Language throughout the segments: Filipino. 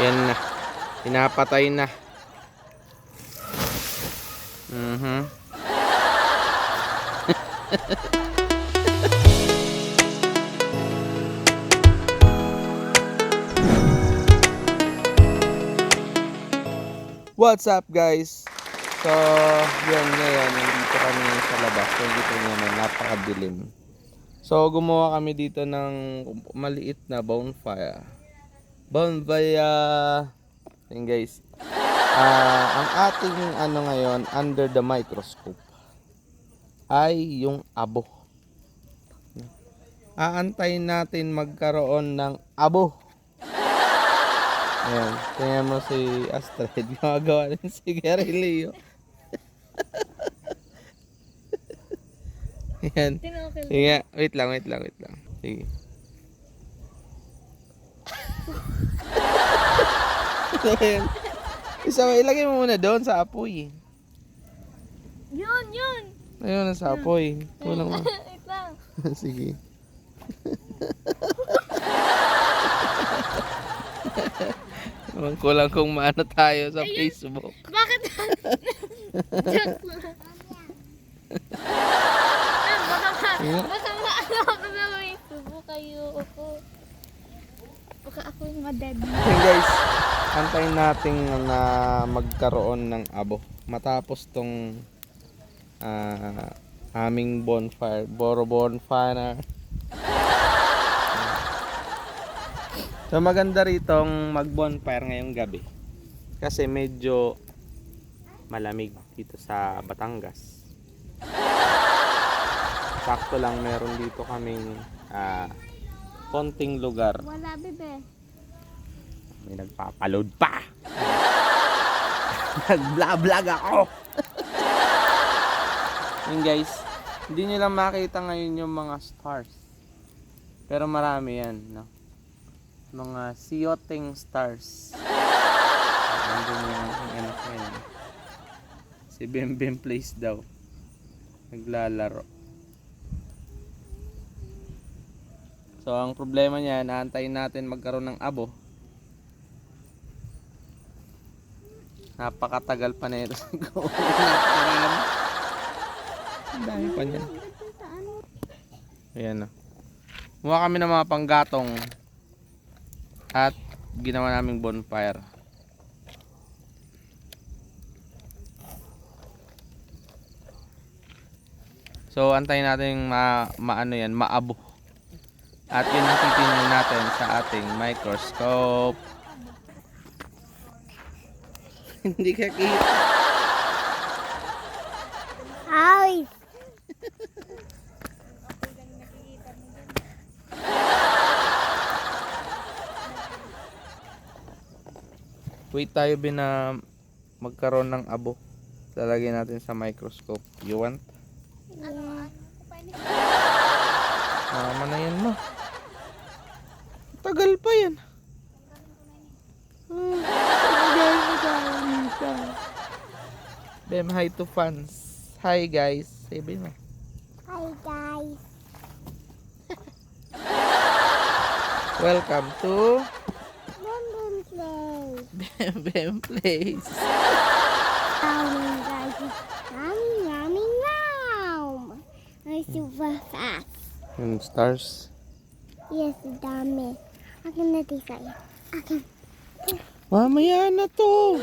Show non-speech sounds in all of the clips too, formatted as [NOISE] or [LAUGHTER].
Yan na. Pinapatay na. Mhm. [LAUGHS] What's up guys? So, yun ngayon, nandito kami sa labas. So, dito naman, napakadilim. So, gumawa kami dito ng maliit na bonfire. Bonfire! Yun guys. Ah, ang ating ano ngayon, under the microscope, ay yung abo. Aantayin natin magkaroon ng abo. Ayan, tingnan mo si Astrid, [LAUGHS] gumagawa ng sigarilyo. [LAUGHS] Ayan. Tinokil. Sige, wait lang, wait lang, wait lang. Sige. Ayan. Isa, ilagay mo muna doon sa apoy. Yun, yun. Ayun, sa apoy. Kulang mo. [LAUGHS] Wait lang. [LAUGHS] Sige. Ewan ko lang kung maano tayo sa Facebook. Bakit? [LAUGHS] Joke lang. Ah, baka ma, Yeah. baka maano ako na may subo kayo ako. Baka ako yung madad. Okay guys, antayin natin na magkaroon ng abo. Matapos tong ah, aming bonfire, boro bonfire. So maganda ritong mag-bonfire ngayong gabi. Kasi medyo malamig dito sa Batangas. Sakto lang meron dito kaming ah, konting lugar Wala, bebe. May nagpapaload pa. [LAUGHS] Nag-vlog ako. Yun guys, hindi nyo lang makita ngayon yung mga stars. Pero marami yan, no? Mga siyoting stars. Nandun yung anak ngayon. Si Bim Bim Place daw. Naglalaro. So, ang problema niya, naantayin natin magkaroon ng abo. Napakatagal pa na ito. Napakarami. [LAUGHS] Ang dami pa niyan. Ayan na. Kumuha kami ng mga panggatong at ginawa naming bonfire. So, antayin natin ma, maano yan, maabo. At yun ang titingnan natin sa ating microscope. [LAUGHS] Hindi ka kita. Ay! Wait tayo bin na magkaroon ng abo. Lalagyan natin sa microscope. You want? Tama na yan mo. Tagal pa yan. Ah, tagal na dito. Bem, hi to fans. Hi guys. Sabi mo. Hi, guys. Welcome to London play. Bem Bem Place. Yummy, guys. Yummy, yummy, yum. I'm super fast. Yung stars. Yes, dami. Akin na di sa'yo. Akin. Mamaya na to.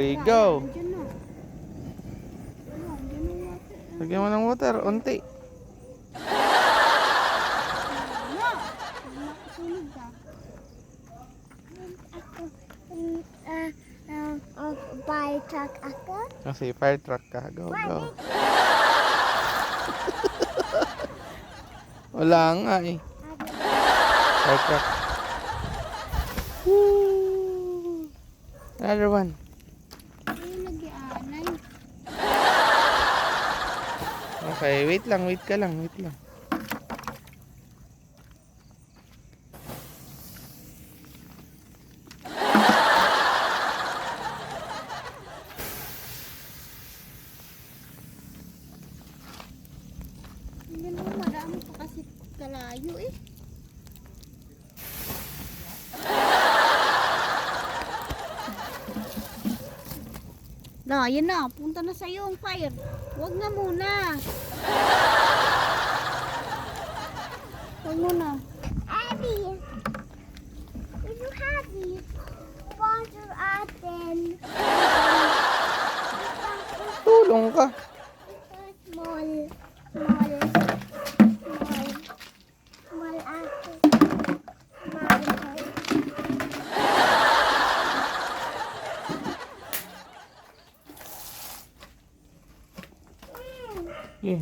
Three, go. Lagyan mo ng water, unti. Fire truck ako. Kasi fire truck ka. Go, go. [LAUGHS] Wala nga eh. Fire truck. Woo! Another one. Ay, nagyanay. Okay, wait lang, wait ka lang, wait lang. Hindi naman marami kasi kalayo eh. Na, na. Punta na sa'yo ang fire. Huwag na muna. Huwag muna. Abby, Yeah.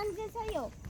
Yan na, nandiyan sa'yo. Alis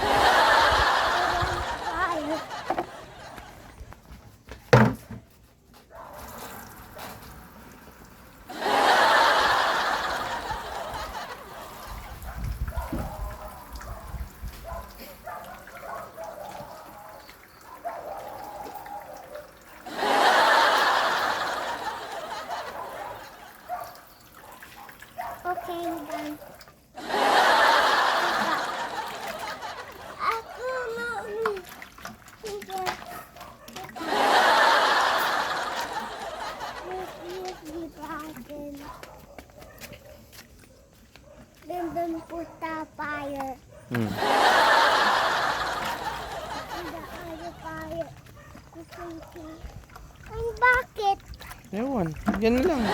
Yan lang.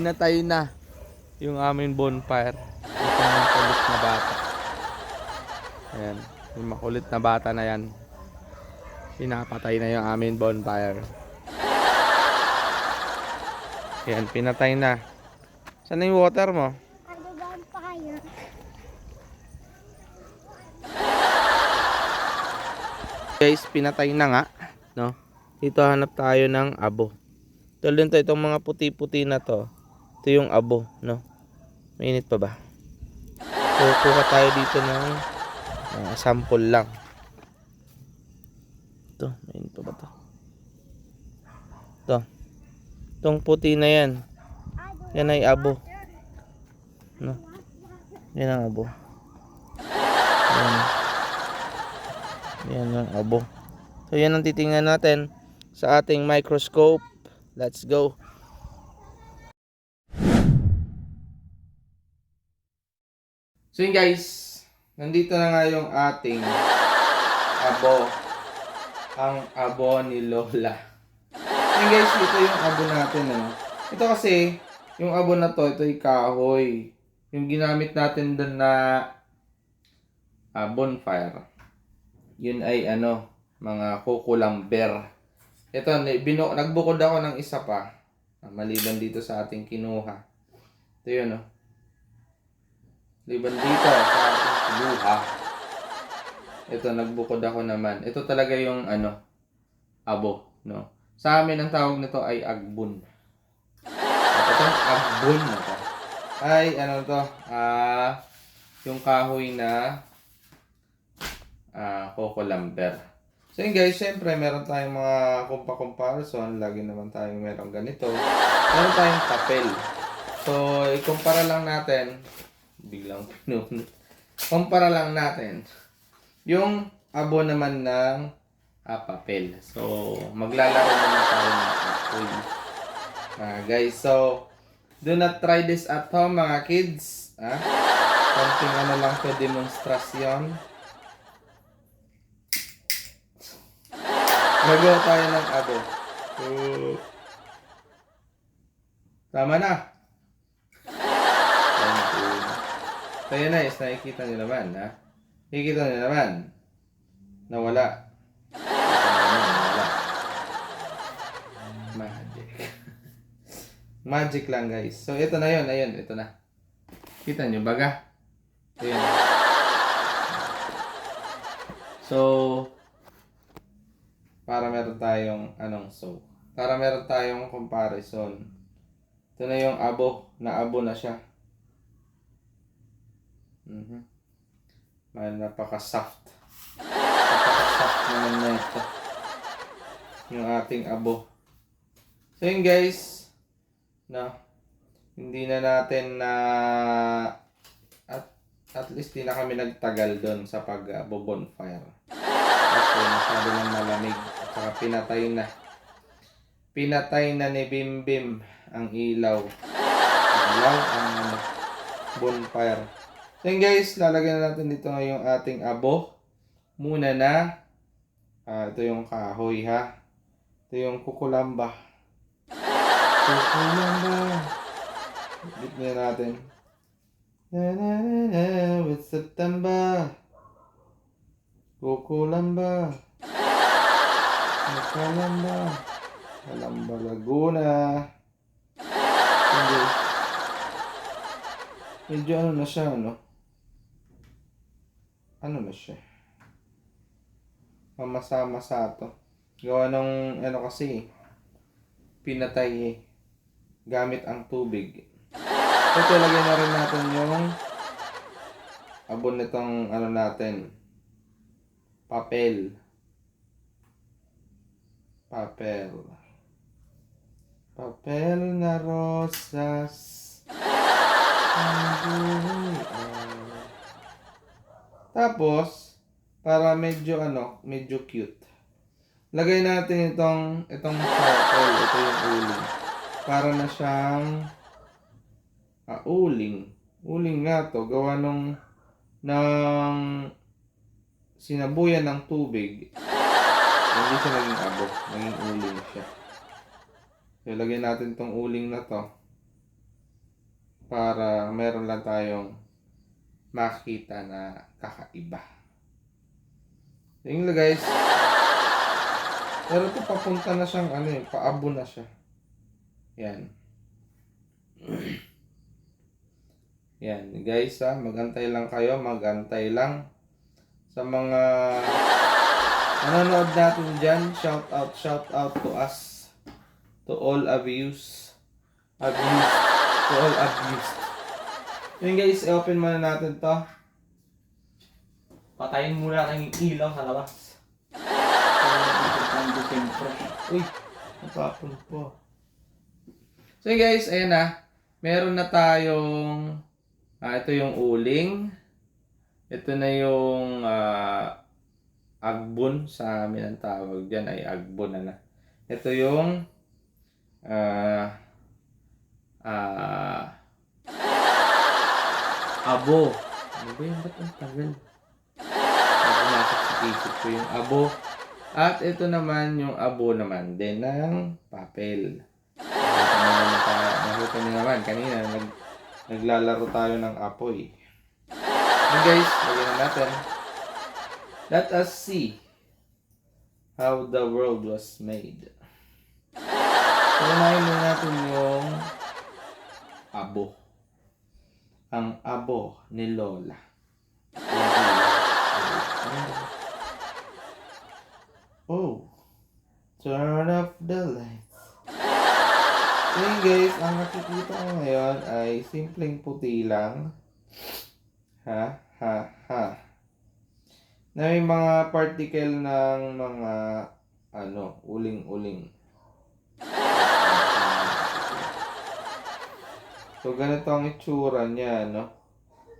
Pinatay na yung aming bonfire. Ito ng kulit na bata. Ayan, yung makulit na bata na yan. Pinapatay na yung amin bonfire. Ayan, pinatay na. Saan na yung water mo? Ano payo? Guys, pinatay na nga. No? Dito hanap tayo ng abo. Tulad nito, itong mga puti-puti na to. Ito yung abo. No? Mainit pa ba? So, kuha tayo dito ng ah, sample lang. Ito, mainit pa ba to? Ito. Itong puti na yan. Yan ay abo. No? Yan ang abo. Yan. Yan ang abo. So yan ang titingnan natin sa ating microscope. Let's go. So yun guys, nandito na nga yung ating abo. Ang abo ni Lola. Yun guys, ito yung abo natin. Ano? Ito kasi, yung abo na to, ito yung kahoy. Yung ginamit natin doon na ah, bonfire. Yun ay ano, mga kukulamber. Ito, binu- nagbukod ako ng isa pa. Ah, maliban dito sa ating kinuha. Ito yun, oh. Liban dito sa kinuha. Ito, nagbukod ako naman. Ito talaga yung ano, abo, no? Sa amin, ang tawag nito ay agbun. Itong agbun na to. Ay, ano to? Ah, yung kahoy na ah Coco Lumber. So yun guys, syempre meron tayong mga kumpa-comparison. Lagi naman tayong meron ganito. Meron tayong papel. So, ikumpara lang natin. Biglang pinun. Kumpara lang natin. Yung abo naman ng ah, papel. So, maglalaro muna tayo ng apoy. Ah, guys, so, do not try this at home mga kids. Ah? Konting ano lang to demonstrasyon. Magawa tayo ng abo. So, tama na. So yun na, is nakikita nyo naman, ha? Nakikita nyo naman. Nawala. Nawala. Magic. Magic lang, guys. So, ito na yun. Ayun, ito na. Kita nyo, baga? Ayun. So, para meron tayong anong so para meron tayong comparison ito na yung abo na abo na siya mhm mm napaka soft napaka soft naman na yung ating abo. So yun guys. Na hindi na natin na at at least di na kami nagtagal doon sa pag uh, bonfire kasi masyado nang malamig. At saka pinatay na. Pinatay na ni Bim Bim ang ilaw. Ilaw ang bonfire yun guys lalagyan na natin dito yung ating abo muna na ah, ito yung kahoy ha ito yung kukulamba kukulamba Bit na natin na na na na with September Kukulamba. Kukulamba. Kalamba Laguna. Hindi. Medyo ano na siya, ano? Ano na siya? Mamasa-masa to. Gawa ng, ano kasi, pinatay eh. Gamit ang tubig. Ito, lagyan na rin natin yung abon nitong ano natin papel papel papel na rosas ang. Tapos para medyo ano medyo cute. Lagay natin itong itong circle ito yung uling. Para na siyang ah, uling. Uling nga to. Gawa nung ng sinabuyan ng tubig, hindi siya naging abo, naging uling siya. So, lagyan natin tong uling na to. Para meron lang tayong makita na kakaiba. Tingnan nyo guys. Pero ito papunta na siyang ano eh, paabo na siya. Yan. [CLEARS THROAT] Yan, guys ha, magantay lang kayo, magantay lang. Sa mga nanonood natin dyan, shout out, shout out to us. To all abuse. Abuse. To all abused. Yun guys, i-open muna natin to. Patayin muna yung ilaw sa labas. Uy, natapon po. So yun guys, ayan na. Meron na tayong, ah, ito yung uling. Ito na yung ah, agbon sa amin ang tawag dyan ay agbon na na. Ito yung ah ah abo. Ano ba yung ba't ang tagal? Pumasok sa isip ko yung abo. At ito naman yung abo naman din ng papel. Nakita nyo naman, kanina nag, naglalaro tayo ng apoy. And guys, lagyan na natin. Let us see how the world was made. So, unahin muna natin yung abo. Ang abo ni Lola. Oh. Turn off the lights. So yun guys, ang nakikita ko ngayon ay simpleng puti lang. Ha? Ha? Ha? Na may mga particle ng mga ano, uling-uling. So, ganito ang itsura niya, no?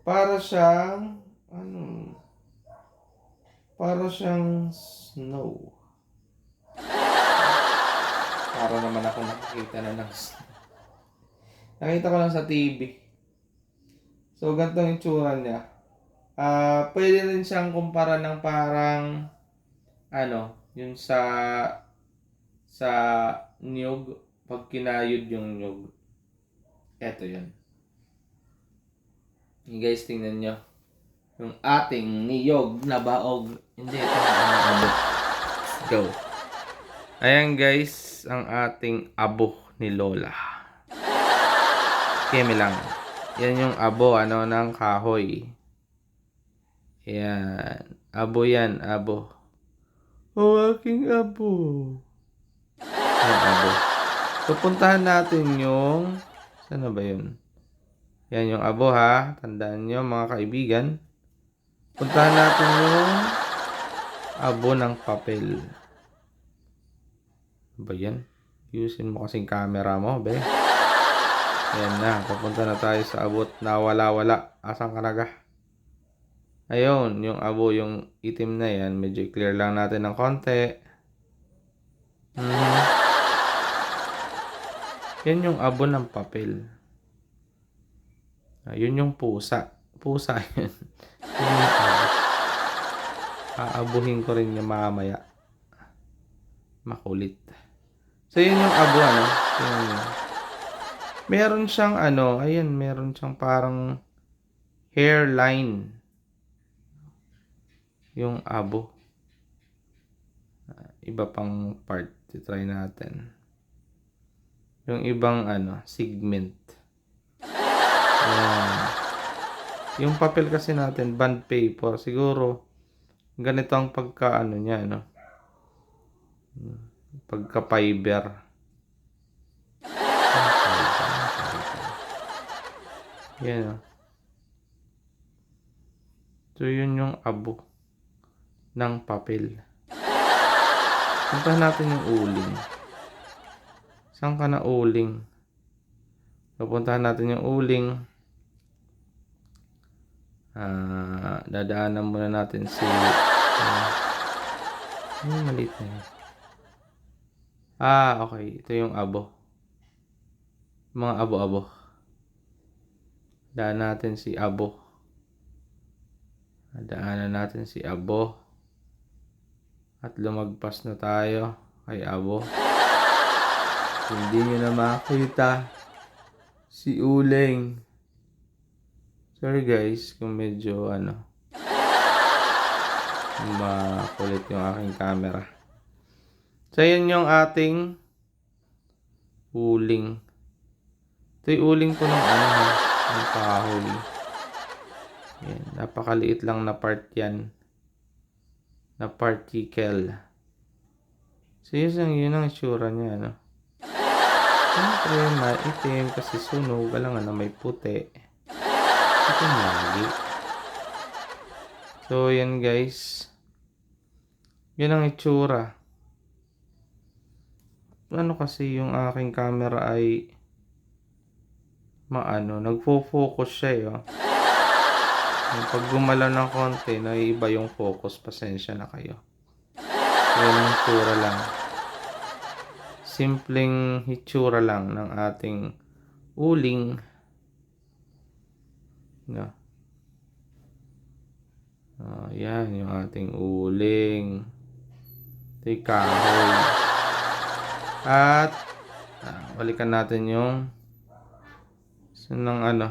Para siyang, ano, para siyang snow. Para naman ako nakakita na ng snow. Nakita ko lang sa TV. So, ganito ang itsura niya. Ah, pwede rin siyang kumpara ng parang, ano, yung sa, sa niyog, pag kinayod yung niyog. Eto yun. Yung guys, tingnan nyo. Yung ating niyog na baog. Hindi, ito ang abo. Go. Ayan guys, ang ating abo ni Lola. Kemi lang. Yan yung abo, ano, ng kahoy. Yan. Abo yan, abo. Oh, aking abo. Yan, abo. Pupuntahan natin yung Saan ba yun? Yan yung abo ha. Tandaan nyo mga kaibigan. Puntahan natin yung abo ng papel. Ano ba yan? Yusin mo kasing camera mo, be. Yan na. Papunta na tayo sa abot na wala-wala. Asan ka naga? Ayun, yung abo, yung itim na yan. Medyo clear lang natin ng konti. Mhm. Yan yung abo ng papel. Ah, yun yung pusa. Pusa [LAUGHS] yun. Aabuhin ko rin niya mamaya. Makulit. So, yun yung abo, ano? Yun. Meron siyang, ano, ayan, meron siyang parang hairline. Yung abo. Ah, Iba pang part. Try natin yung ibang ano, segment. Yan. Yung papel kasi natin, bond paper, siguro ganito ang pagka ano niya, no? Pagka fiber. Yan? So, yun yung abo ng papel. Puntahan natin yung uling. Saan ka na uling? Pupuntahan natin yung uling. Ah, dadaanan muna natin si ano yung maliit na yun? Ah, okay. Ito yung abo. Mga abo-abo. Daan natin si abo. Daanan natin si abo. At lumagpas na tayo kay abo. Hindi nyo na makita si Uling. Sorry guys kung medyo ano. Makulit yung aking camera. So, yan yung ating uling. Ito yung uling ko ng ano ng kahoy. Yan, napakaliit lang na part yan. Na particle. So, yun yun ang itsura niya, no? Siyempre, maitim kasi sunog. Alam nga na may puti. Ito lagi. So, yan guys. Yun ang itsura. Ano kasi yung aking camera ay maano, nagfo-focus siya eh. Oh. Yung pag gumalaw ng konti, naiiba yung focus. Pasensya na kayo. Yun ang itsura lang. Simpleng hitsura lang ng ating uling. No. Oh, yan yung ating uling. Ito kahoy. At ah, balikan natin yung ng ano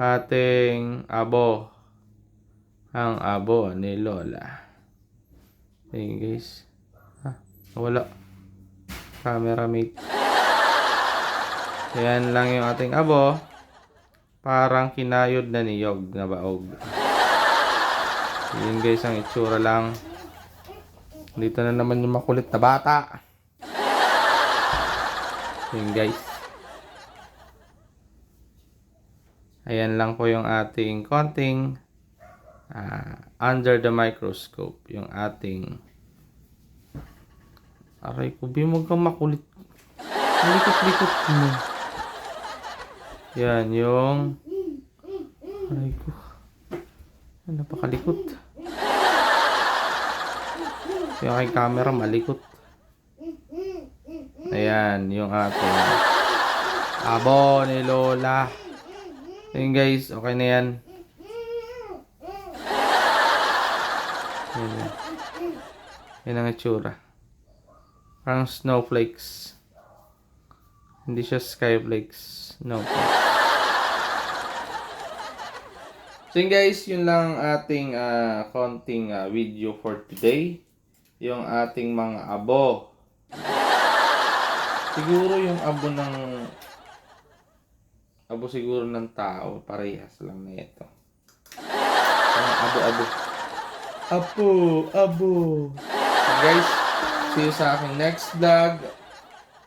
ating abo. Ang abo ni Lola. Okay guys. Ha, wala. Camera mate. Yan lang yung ating abo. Parang kinayod na niyog na baog. Yun guys ang itsura lang. Dito na naman yung makulit na bata. Yun guys. Ayan lang po yung ating konting ah, under the microscope. Yung ating aray ko, bimog kang makulit. Likot-likot mo. Yan yung aray ko. Napakalikot. Yung aking camera malikot. Ayan, yung ating abo ni Lola. Ayun guys, okay na yan. Yan yan. Yan ang itsura. Parang snowflakes. Hindi siya skyflakes. Snowflakes. So yun guys, yun lang ang ating ah, konting ah, video for today. Yung ating mga abo. Siguro yung abo ng abo siguro ng tao, parehas lang na ito. Abo-abo. Abo, abo. So guys, see you sa aking next vlog.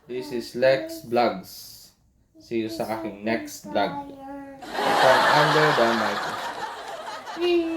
This is Lex Vlogs. See you sa aking next vlog. From under the microscope.